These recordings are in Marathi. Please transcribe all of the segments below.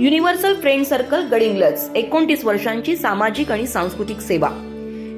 युनिव्हर्सल फ्रेंड सर्कल गडिंग्लज एकोणतीस वर्षांची सामाजिक आणि सांस्कृतिक सेवा.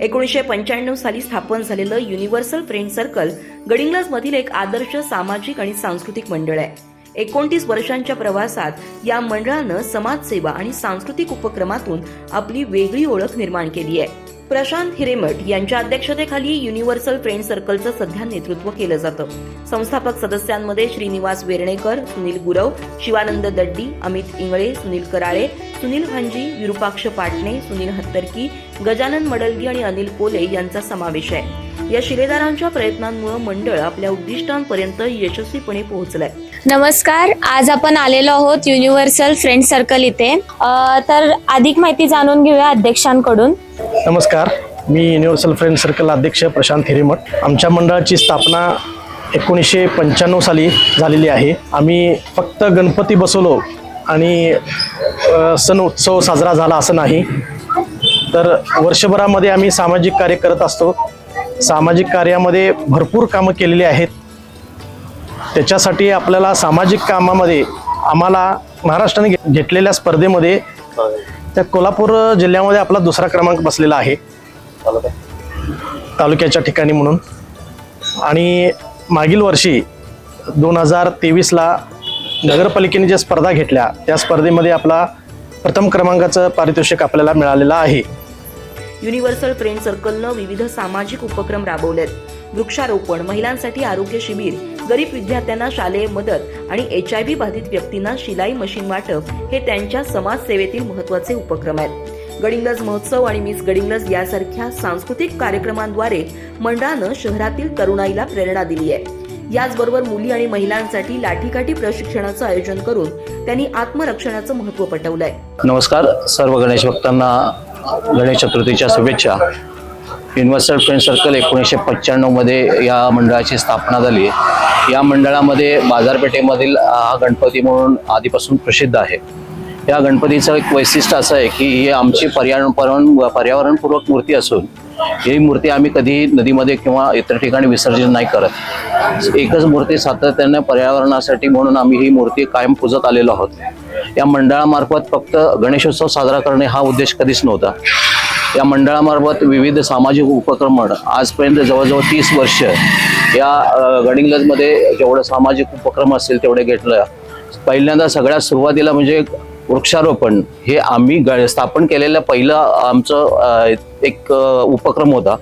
एकोणीसशे पंच्याण्णव साली स्थापन झालेलं युनिव्हर्सल फ्रेंड सर्कल गडिंगलज मधील एक आदर्श सामाजिक आणि सांस्कृतिक मंडळ आहे. एकोणतीस वर्षांच्या प्रवासात या मंडळानं समाजसेवा आणि सांस्कृतिक उपक्रमातून आपली वेगळी ओळख निर्माण केली आहे. प्रशांत हिरेमठ यांच्या अध्यक्षतेखाली युनिव्हर्सल फ्रेंड सर्कलचं सध्या नेतृत्व केलं जातं. संस्थापक सदस्यांमध्ये श्रीनिवास वेर्णेकर सुनील गुरव शिवानंद दड्डी अमित इंगळे सुनील कराळे सुनील भांजी विरुपाक्ष पाटणे सुनील हत्तरकी गजानन मडलगी आणि अनिल कोले यांचा समावेश आहे. या शिलेदारांच्या प्रयत्नांमुळे मंडळ आपल्या उद्दिष्टांपर्यंत यशस्वीपणे पोहोचलंय. नमस्कार आज आपण आलेलो आहोत युनिव्हर्सल फ्रेंड सर्कल इथे. तर अधिक माहिती जाणून घेऊया अध्यक्षांकडून. नमस्कार. मी युनिव्हर्सल फ्रेंड सर्कल अध्यक्ष प्रशांत हिरेमठ. आमच्या मंडळाची स्थापना एकोणीसशे पंच्याण्णव साली झालेली आहे. आम्ही फक्त गणपती बसवलो आणि सण उत्सव साजरा झाला असं नाही. तर वर्षभरामध्ये आम्ही सामाजिक कार्य करत असतो. सामाजिक कार्यामध्ये भरपूर कामं केलेली आहेत. त्याच्यासाठी आपल्याला सामाजिक कामामध्ये आम्हाला महाराष्ट्राने घे- घेतलेल्या स्पर्धेमध्ये त्या कोल्हापूर जिल्ह्यामध्ये आपला दुसरा क्रमांक बसलेला आहे. तालुक्याच्या ठिकाणी म्हणून. आणि मागील वर्षी दोन हजार तेवीसला नगरपालिकेने ज्या स्पर्धा घेतल्या त्या स्पर्धेमध्ये आपला प्रथम क्रमांकाचं पारितोषिक आपल्याला मिळालेलं आहे. युनिव्हर्सल फ्रेंड सर्कलनं विविध सामाजिक उपक्रम राबवलेत. वृक्षारोपण महिलांसाठी आरोग्य शिबिर गरीब विद्यार्थ्यांना शालेय मदत आणि एच आय व्ही बाधित व्यक्तींना शिलाई मशीन वाटप हे त्यांच्या समाजसेवेतील महत्त्वाचे उपक्रम आहेत. गडिंगलज महोत्सव आणि मिस गडिंगलज यासारख्या सांस्कृतिक कार्यक्रमांद्वारे मंडळानं शहरातील तरुणाईला प्रेरणा दिली आहे. याचबरोबर मुली आणि महिलांसाठी लाठीकाठी प्रशिक्षणाचं आयोजन करून त्यांनी आत्मरक्षणाचं महत्त्व पटवलंय. नमस्कार. सर्व गणेश भक्तांना गणेश चतुर्थीच्या शुभेच्छा. युनिव्हर्सल फ्रेंड सर्कल एकोणीसशे पंच्याण्णवमध्ये या मंडळाची स्थापना झाली या मंडळामध्ये बाजारपेठेमधील हा गणपती म्हणून आधीपासून प्रसिद्ध आहे. या गणपतीचं एक वैशिष्ट्य असं आहे की ही आमची पर्यावरण पर्यावरणपूर्वक मूर्ती असून ही मूर्ती आम्ही कधी नदीमध्ये किंवा इतर ठिकाणी विसर्जन नाही करत. एकच मूर्ती सातत्याने पर्यावरणासाठी म्हणून आम्ही ही मूर्ती कायम पूजत आलेलो आहोत. या मंडळामार्फत फक्त गणेशोत्सव साजरा करणे हा उद्देश कधीच नव्हता. या मंडळामार्फत विविध सामाजिक उपक्रम आजपर्यंत जवळजवळ तीस वर्ष या गडिंग गडिंग्लजमध्ये जेवढं सामाजिक उपक्रम असतील तेवढे घेतलं. पहिल्यांदा सगळ्यात सुरुवातीला म्हणजे वृक्षारोपण हे आम्ही ग स्थापन केलेलं पहिलं आमचं एक उपक्रम होता.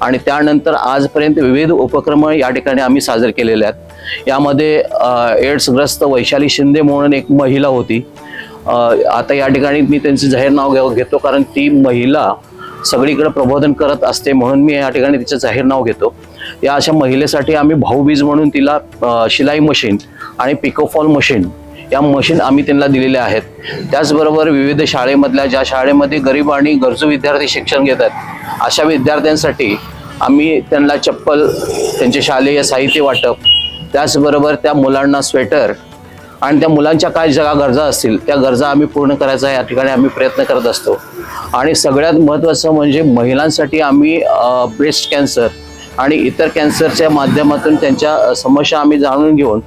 आणि त्यानंतर आजपर्यंत विविध उपक्रम या ठिकाणी आम्ही साजरे केलेले आहेत. यामध्ये एड्सग्रस्त वैशाली शिंदे म्हणून एक महिला होती. आता या ठिकाणी मी त्यांचं जाहीर नाव घेऊ घेतो कारण ती महिला सगळीकडे प्रबोधन करत असते म्हणून मी या ठिकाणी तिचं जाहीर नाव घेतो. या अशा महिलेसाठी आम्ही भाऊबीज म्हणून तिला शिलाई मशीन आणि पिकोफॉल मशीन या मशीन आम्ही त्यांना दिलेल्या आहेत. त्याचबरोबर विविध शाळेमधल्या ज्या शाळेमध्ये गरीब आणि गरजू विद्यार्थी शिक्षण घेतात अशा विद्यार्थ्यांसाठी आम्ही त्यांना चप्पल त्यांचे शालेय साहित्य वाटप त्याचबरोबर त्या मुलांना स्वेटर आणि त्या मुलांच्या काय ज्या गरजा असतील त्या गरजा आम्ही पूर्ण करायचा या ठिकाणी आम्ही प्रयत्न करत असतो. आणि सगळ्यात महत्त्वाचं म्हणजे महिलांसाठी आम्ही ब्रेस्ट कॅन्सर आणि इतर कॅन्सरच्या माध्यमातून त्यांच्या समस्या आम्ही जाणून घेऊन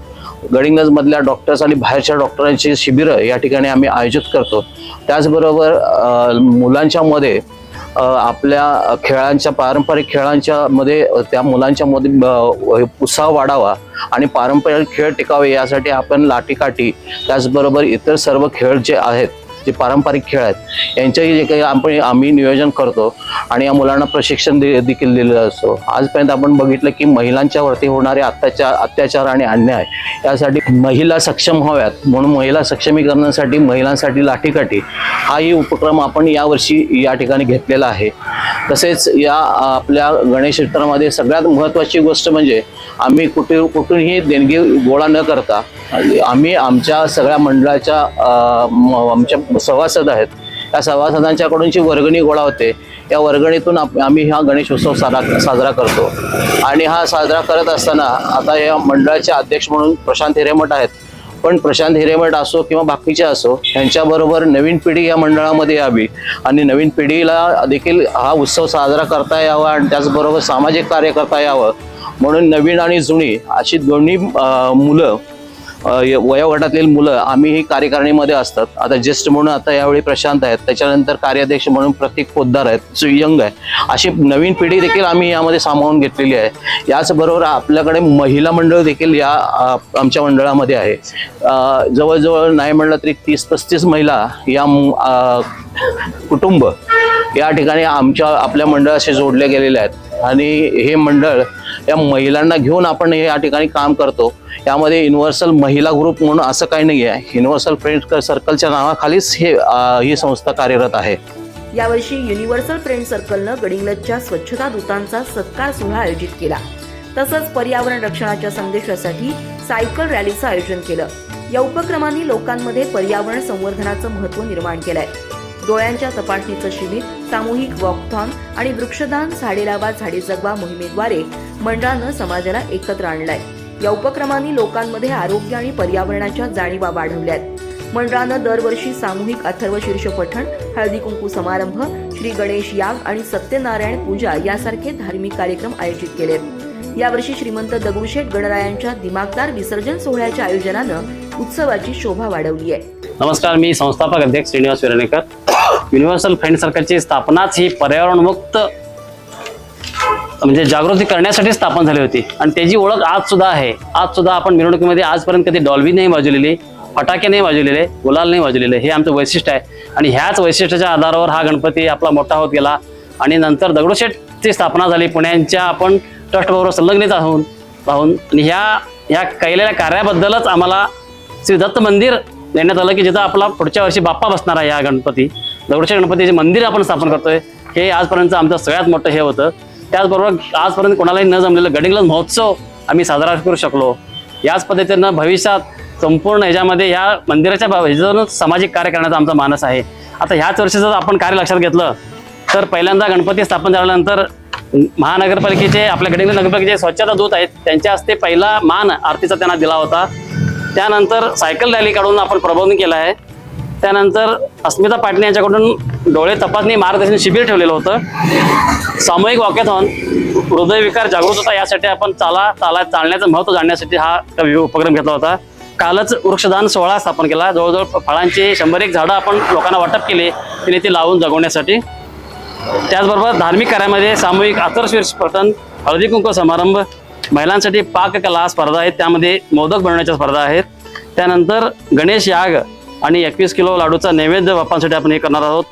गडिंगजमधल्या डॉक्टर्स आणि बाहेरच्या डॉक्टरांची शिबिरं या ठिकाणी आम्ही आयोजित करतो. त्याचबरोबर मुलांच्यामध्ये आपल्या खेळांच्या पारंपरिक खेळांच्या मध्ये त्या मुलांच्या मध्ये उत्साह वाढावा आणि पारंपरिक खेळ टिकावे यासाठी आपण लाठीकाठी त्याचबरोबर इतर सर्व खेळ जे आहेत जे पारंपरिक खेळ आहेत यांचंही जे काही आपण आम्ही नियोजन करतो आणि या मुलांना प्रशिक्षण दे देखील दिलेलं असतो. आजपर्यंत आपण बघितलं की महिलांच्या वरती होणारे अत्याचार अत्याचार आणि अन्याय यासाठी महिला सक्षम व्हाव्यात. म्हणून महिला सक्षमीकरणासाठी महिलांसाठी लाठीकाठी हाही उपक्रम आपण यावर्षी या ठिकाणी घेतलेला आहे. तसेच या आपल्या गणेश चित्रामध्ये सगळ्यात महत्त्वाची गोष्ट म्हणजे आम्ही कुठे कुठूनही देणगी गोळा न करता आम्ही आमच्या सगळ्या मंडळाच्या आमच्या सभासद आहेत त्या सभासदांच्याकडून जी वर्गणी गोळा होते. या वर्गणीतून आप- आम्ही हा गणेशोत्सव सारा साजरा करतो. आणि हा साजरा करत असताना आता या मंडळाचे अध्यक्ष म्हणून प्रशांत हिरेमठ आहेत. पण प्रशांत हिरेमठ असो किंवा बाकीचे असो यांच्याबरोबर नवीन पिढी या मंडळामध्ये यावी. आणि नवीन पिढीला देखील हा उत्सव साजरा करता यावा आणि त्याचबरोबर सामाजिक कार्य करता यावं. म्हणून नवीन आणि जुनी अशी दोन्ही मुलं य- वयोगटातील मुलं आम्हीही कार्यकारिणीमध्ये असतात. आता ज्येष्ठ म्हणून आता यावेळी प्रशांत आहेत. त्याच्यानंतर कार्याध्यक्ष म्हणून प्रतीक पोद्दार आहेत. जो यंग आहे. अशी नवीन पिढी देखील आम्ही यामध्ये सामावून घेतलेली आहे. याचबरोबर आपल्याकडे महिला मंडळ देखील या आमच्या मंडळामध्ये आहे. जवळजवळ नाही म्हणलं तरी तीस पस्तीस महिला या कुटुंब या ठिकाणी आमच्या आपल्या मंडळाशी जोडल्या गेलेल्या आहेत. आणि हे मंडळ या महिलांना घेऊन आपण हे या ठिकाणी काम करतो. यामध्ये युनिव्हर्सल महिला ग्रुप म्हणून असं काही नाही आहे युनिव्हर्सल फ्रेंड सर्कलच्या नावाखालीच हे ही संस्था कार्यरत आहे. यावर्षी युनिव्हर्सल फ्रेंड सर्कलनं गडिंगलच्या स्वच्छता दूतांचा सत्कार सोहळा आयोजित केला. तसंच पर्यावरण रक्षणाच्या संदेशासाठी सायकल रॅलीचं आयोजन केलं. या उपक्रमांनी लोकांमध्ये पर्यावरण संवर्धनाचं महत्त्व निर्माण केलंय. डोळ्यांच्या तपासणीचं शिबिर सामूहिक वॉकथॉन आणि वृक्षदान झाडे लावा झाडे जगवा मोहिमेद्वारे मंडळानं समाजाला एकत्र आणलाय. या उपक्रमांनी लोकांमध्ये आरोग्य आणि पर्यावरणाच्या जाणीवा वाढवल्यात. मंडळानं दरवर्षी सामूहिक अथर्व शीर्ष पठण हळदी कुंकू समारंभ श्री गणेश याग आणि सत्यनारायण पूजा यासारखे धार्मिक कार्यक्रम आयोजित केलेत. यावर्षी श्रीमंत दगडूशेठ गणरायांच्या दिमागदार विसर्जन सोहळ्याच्या आयोजनानं उत्सवाची शोभा वाढवली आहे नमस्कार मी संस्थापक अध्यक्ष श्रीनिवास विरणेकर. युनिव्हर्सल फ्रेंड सर्कलची स्थापनाच ही पर्यावरणमुक्त म्हणजे जागृती करण्यासाठी स्थापन झाली होती. आणि त्याची ओळख आज सुद्धा आहे. आज सुद्धा आपण मिरवणुकीमध्ये आजपर्यंत कधी डॉल्बी नाही वाजवलेली फटाके नाही वाजवलेले गुलाल नाही वाजवलेले हे आमचं वैशिष्ट्य आहे. आणि ह्याच वैशिष्ट्याच्या आधारावर हा गणपती आपला मोठा होत गेला. आणि नंतर दगडूशेठची स्थापना झाली. पुण्याच्या आपण ट्रस्टबरोबर संलग्नित राहून राहून. आणि ह्या ह्या केलेल्या कार्याबद्दलच आम्हाला श्री दत्त मंदिर देण्यात आलं की जिथं आपला पुढच्या वर्षी बाप्पा बसणार आहे या गणपती. दगडूशेठ गणपतीचे मंदिर आपण स्थापन करतोय. हे आजपर्यंत आमचं सगळ्यात मोठं हे होतं. त्याचबरोबर आजपर्यंत कोणालाही न जमलेलं गडिंगलज महोत्सव आम्ही साजरा करू शकलो. याच पद्धतीनं भविष्यात संपूर्ण ह्याच्यामध्ये ह्या मंदिराच्या बा- ह्याच्यातूनच सामाजिक कार्य करण्याचा आमचा मानस आहे. आता ह्याच वर्षी जर आपण कार्य लक्षात घेतलं तर पहिल्यांदा गणपती स्थापन झाल्यानंतर महानगरपालिकेचे आपल्या गडिंगलज नगरपालिकेचे स्वच्छता दूत आहेत. त्यांच्या हस्ते पहिला मान आरतीचा त्यांना दिला होता. त्यानंतर सायकल रॅली काढून आपण प्रबोधन केलं आहे. त्यानंतर अस्मिता पाटणे यांच्याकडून डोळे तपासणी मार्गदर्शन शिबिर ठेवलेलं होतं. सामूहिक वॉकेथॉन हृदयविकार जागृत होता यासाठी आपण चाला चाला चालण्याचं महत्त्व जाणण्यासाठी हा उपक्रम घेतला होता. कालच वृक्षदान सोहळा स्थापन केला. जवळजवळ फळांचे शंभर एक झाडं आपण लोकांना वाटप केले तिने ती लावून जगवण्यासाठी. त्याचबरोबर धार्मिक कार्यामध्ये सामूहिक आतरशीर्ष स्पर्धन हळदी कुंकू समारंभ महिलांसाठी पाककला स्पर्धा आहेत. त्यामध्ये मोदक बनवण्याच्या स्पर्धा आहेत. त्यानंतर गणेश याग आणि एकवीस किलो लाडूचा नैवेद्य बाप्पांसाठी आपण हे करणार आहोत.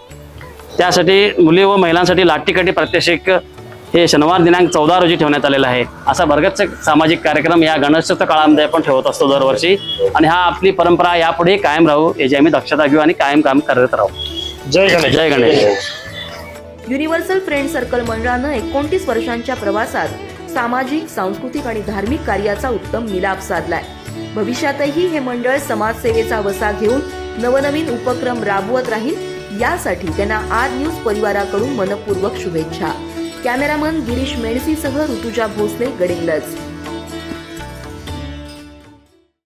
त्यासाठी मुली व महिलांसाठी लाटीकाठी प्रात्यक्षिक हे शनिवार दिनांक चौदा रोजी ठेवण्यात आलेलं आहे. असा बरगतच सामाजिक कार्यक्रम या गणेशोत्सव काळामध्ये आपण ठेवत असतो दरवर्षी. आणि हा आपली परंपरा यापुढे कायम राहू याची आम्ही दक्षता घेऊ आणि कायम काम करत राहू. जय गणेश. जय गणेश. युनिव्हर्सल फ्रेंड सर्कल मंडळानं एकोणतीस वर्षांच्या प्रवासात सामाजिक सांस्कृतिक आणि धार्मिक कार्याचा उत्तम मिलाप साधलाय. भविष्यातही हे मंडळ समाजसेवेचा वसा घेऊन नवनवीन उपक्रम राबवत राहील यासाठी त्यांना आज न्यूज परिवाराकडून मनपूर्वक शुभेच्छा. कॅमेरामन गिरीश मेडसीसह ऋतुजा भोसले गडिंगलज